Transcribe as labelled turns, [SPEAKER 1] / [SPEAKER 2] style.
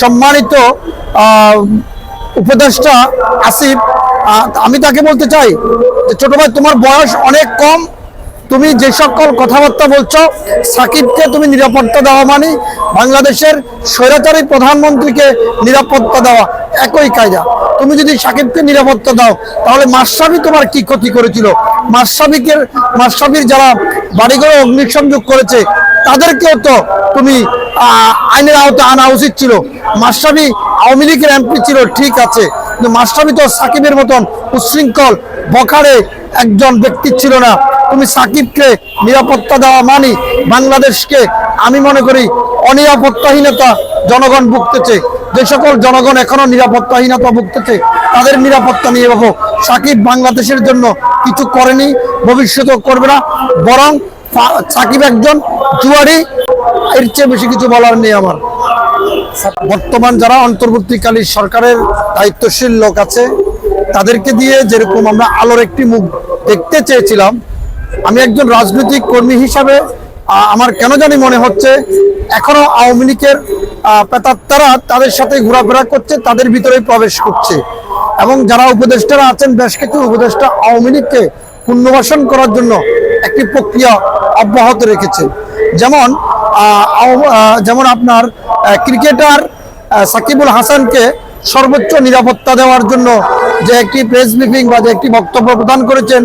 [SPEAKER 1] সম্মানিত উপদেষ্টা আসিফ আমি তাকে বলতে চাই যে, ছোট ভাই, তোমার বয়স অনেক কম। তুমি যে সকল কথাবার্তা বলছো, সাকিবকে তুমি নিরাপত্তা দেওয়া মানে বাংলাদেশের স্বৈরাচারী প্রধানমন্ত্রীকে নিরাপত্তা দেওয়া একই কায়দা। তুমি যদি সাকিবকে নিরাপত্তা দাও, তাহলে মাসাবি তোমার কি ক্ষতি করেছিল? মাসাবিকে মাসাবির যারা বাড়িঘরে অগ্নিসংযোগ করেছে, তাদেরকেও তো তুমি আইনের আওতায় আনা উচিত ছিল। মাসাবি আওয়ামী লীগের এমপি ছিল, ঠিক আছে। কিন্তু মাসাবি তো সাকিবের মতন উচ্ছৃঙ্খল বখারে একজন ব্যক্তি ছিল না। তুমি সাকিবকে নিরাপত্তা দেওয়া মানি, বাংলাদেশকে আমি মনে করি অনিরাপত্তাহীনতা জনগণ ভুগতেছে। যে সকল জনগণ এখনও নিরাপত্তাহীনতা ভুগতেছে তাদের নিরাপত্তা নিয়ে ভাবো সাকিব বাংলাদেশের জন্য কিছু করেনি, ভবিষ্যতেও করবে না। বরং সাকিব একজন জুয়ারি এর চেয়ে বেশি কিছু বলার নেই আমার। বর্তমান যারা অন্তর্বর্তীকালীন সরকারের দায়িত্বশীল লোক আছে, তাদেরকে দিয়ে যেরকম আমরা আলোর একটি মুখ দেখতে চেয়েছিলাম, আমি একজন রাজনৈতিক কর্মী হিসাবে আমার কেন জানি মনে হচ্ছে, এখনও আওয়ামী লীগের প্রেতাত্মারা তাদের সাথে ঘোরাফেরা করছে, তাদের ভিতরে প্রবেশ করছে। এবং যারা উপদেষ্টারা আছেন, বেশ কিছু উপদেষ্টা আওয়ামী লীগকে পুনর্বাসন করার জন্য একটি প্রক্রিয়া অব্যাহত রেখেছে যেমন যেমন আপনার ক্রিকেটার সাকিবুল হাসানকে সর্বোচ্চ নিরাপত্তা দেওয়ার জন্য যে একটি প্রেস ব্রিফিং বা যে একটি বক্তব্য প্রদান করেছেন